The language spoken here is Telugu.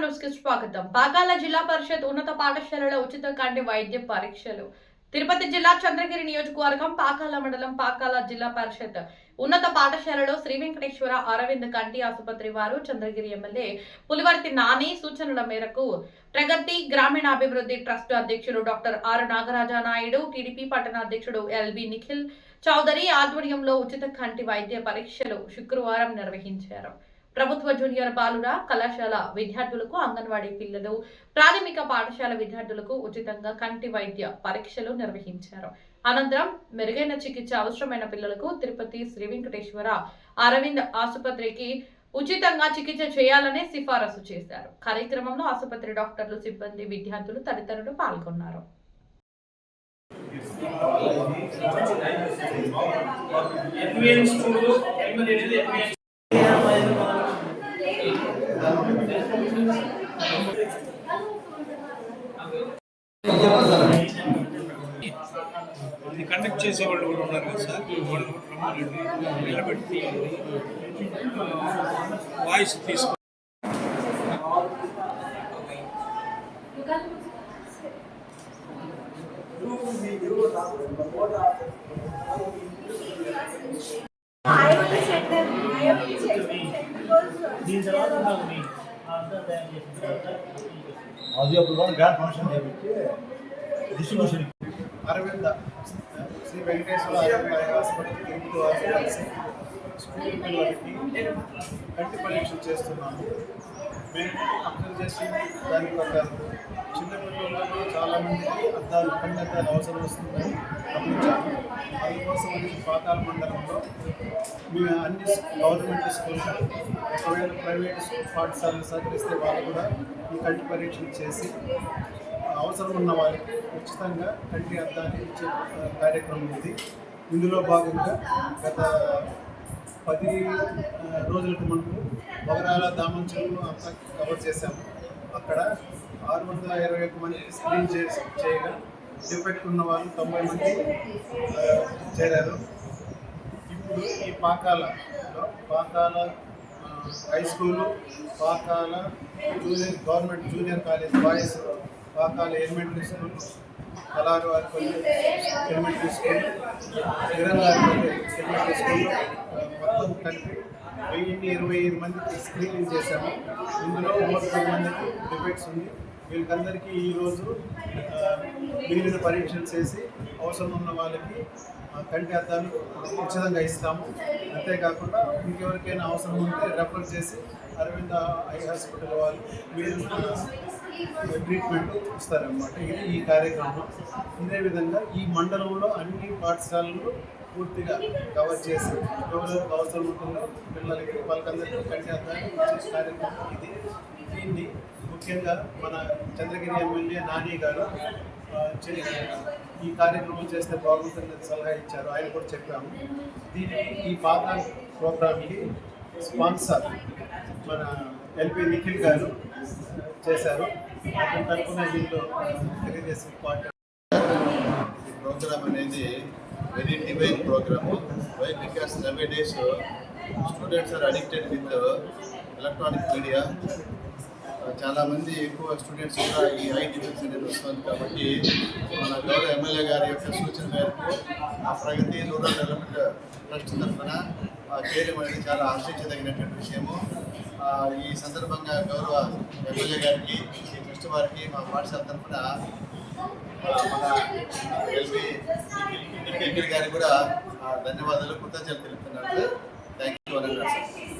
న్యూస్కి స్వాగతం. పాకాల జిల్లా పరిషత్ ఉన్నత పాఠశాలలో ఉచిత కంటి వైద్య పరీక్షలు. తిరుపతి జిల్లా చంద్రగిరి నియోజకవర్గం పాకాల మండలం పాకాల జిల్లా పరిషత్ ఉన్నత పాఠశాలలో శ్రీ వెంకటేశ్వర అరవింద్ కంటి ఆసుపత్రి వారు చంద్రగిరి ఎమ్మెల్యే పులివర్తి నాని సూచనల మేరకు ప్రగతి గ్రామీణాభివృద్ధి ట్రస్ట్ అధ్యక్షుడు doctor R Nagaraja Naidu TDP పట్టణ అధ్యక్షుడు ఎల్బి నిఖిల్ చౌదరి ఆధ్వర్యంలో ఉచిత కంటి వైద్య పరీక్షలు శుక్రవారం నిర్వహించారు. ప్రభుత్వ జూనియర్ బాలుర కళాశాల విద్యార్థులకు అంగన్వాడీ పిల్లలు ప్రాథమిక పాఠశాల విద్యార్థులకు ఉచితంగా కంటి వైద్య పరీక్షలు నిర్వహించారు. అనంతరం మెరుగైన చికిత్స అవసరమైన పిల్లలకు తిరుపతి శ్రీ వెంకటేశ్వర అరవింద్ ఆసుపత్రికి ఉచితంగా చికిత్స చేయాలని సిఫారసు చేశారు. కార్యక్రమంలో ఆసుపత్రి డాక్టర్లు సిబ్బంది విద్యార్థులు తదితరులు పాల్గొన్నారు ఎన్విఎన్ స్కూల్ ప్రైమరీ అనేది ఎన్విఎన్ ఇది కండక్ట్ చేసే వాళ్ళు కూడా ఉన్నారు కదా సార్? వాళ్ళు నిలబెట్టి వాయిస్ తీసుకో దీని తర్వాత అది అప్పుడు కూడా గ్రాండ్ ఫంక్షన్ చేపించి డిస్ట్రిబ్యూషన్ అరవింద శ్రీ వెంకటేశ్వర స్కూల్ పిల్లలకి కంటి పరీక్షలు చేస్తున్నాము. మేము అబ్జర్వ్ చేసి దాని ప్రకారం చిన్న చాలామందికి అద్దాలు కళ్ళు అద్దాలు అవసరం వస్తుందని గమనించాము అందుకోసం పాతాల మండలంలో మేము అన్ని గవర్నమెంట్ స్కూల్స్ ఒకవేళ ప్రైవేట్ పాఠశాలలు సహకరిస్తే వాళ్ళు కూడా ఈ కంటి పరీక్షలు చేసి అవసరం ఉన్న వారికి ఉచితంగా కంటి అద్దాన్ని ఇచ్చే కార్యక్రమం ఇది. ఇందులో భాగంగా గత పది రోజులకు మనకు బొగరాల దామంచెలు అంతా కవర్ చేశాము. అక్కడ ఆరు వందల ఇరవై ఒక్క మంది స్క్రీన్ చేసి చేయగా డిఫెక్ట్ ఉన్న వాళ్ళు తొంభై మంది చేరారు. ఇప్పుడు ఈ పాకాలలో Pakala high school Pakala junior government junior college boys Pakala elementary school Kalaru Varipalli elementary school Virangaripalli elementary school మొత్తం కలిపి వెయ్యిన్ని ఇరవై ఐదు మందికి స్క్రీనింగ్ చేశాము. ఇందులో ముప్పై మందికి డిఫెక్ట్స్ ఉంది. వీళ్ళకందరికీ ఈరోజు మిగిలిన పరీక్షలు చేసి అవసరం ఉన్న వాళ్ళకి కంటి అద్దాలు ఉచితంగా ఇస్తాము. అంతేకాకుండా ఇంకెవరికైనా అవసరం ఉంటే రెఫర్ చేసి అరవింద ఐ హాస్పిటల్ వాళ్ళు వీళ్ళు ట్రీట్మెంట్ ఇస్తారనమాట ఇది ఈ కార్యక్రమం. ఇదే విధంగా ఈ మండలంలో అన్ని పాఠశాలలు పూర్తిగా కవర్ చేసి ఎవరెవరికి అవసరం ఉంటుందో పిల్లలకి వాళ్ళకందరికీ కంటి కార్యక్రమం ఇది. దీన్ని ముఖ్యంగా మన చంద్రగిరి ఎమ్మెల్యే నాని గారు చే- ఈ కార్యక్రమం చేస్తే బాగుంటుందని సలహా ఇచ్చారు. ఆయన కూడా చెప్పాము. దీనికి ఈ పాత ప్రోగ్రామ్కి స్పాన్సర్ మన ఎల్పి నిఖిల్ గారు చేశారు. అతని తరఫున దీంట్లో తెలుగుదేశం ప్రోగ్రామ్ అనేది very divine program why because nowadays students are addicted with electronic media చాలామంది ఎక్కువ స్టూడెంట్స్ కూడా ఈ ఐ డిఫెన్స్ అనేది వస్తుంది కాబట్టి మన గౌరవ ఎమ్మెల్యే గారి యొక్క సూచన మేరకు ఆ ప్రగతి రూరల్ డెవలప్మెంట్ ట్రస్ట్ తరఫున చేయడం అనేది చాలా ఆశ్చర్యదగినటువంటి విషయము. ఈ సందర్భంగా గౌరవ ఎమ్మెల్యే గారికి ఈ ట్రస్ట్ వారికి మా పాఠశాల తరఫున మన ఎల్బి నిఖిల్ గారికి కూడా ధన్యవాదాలు కృతజ్ఞతలు తెలుపుతున్నాను సార్. Thank you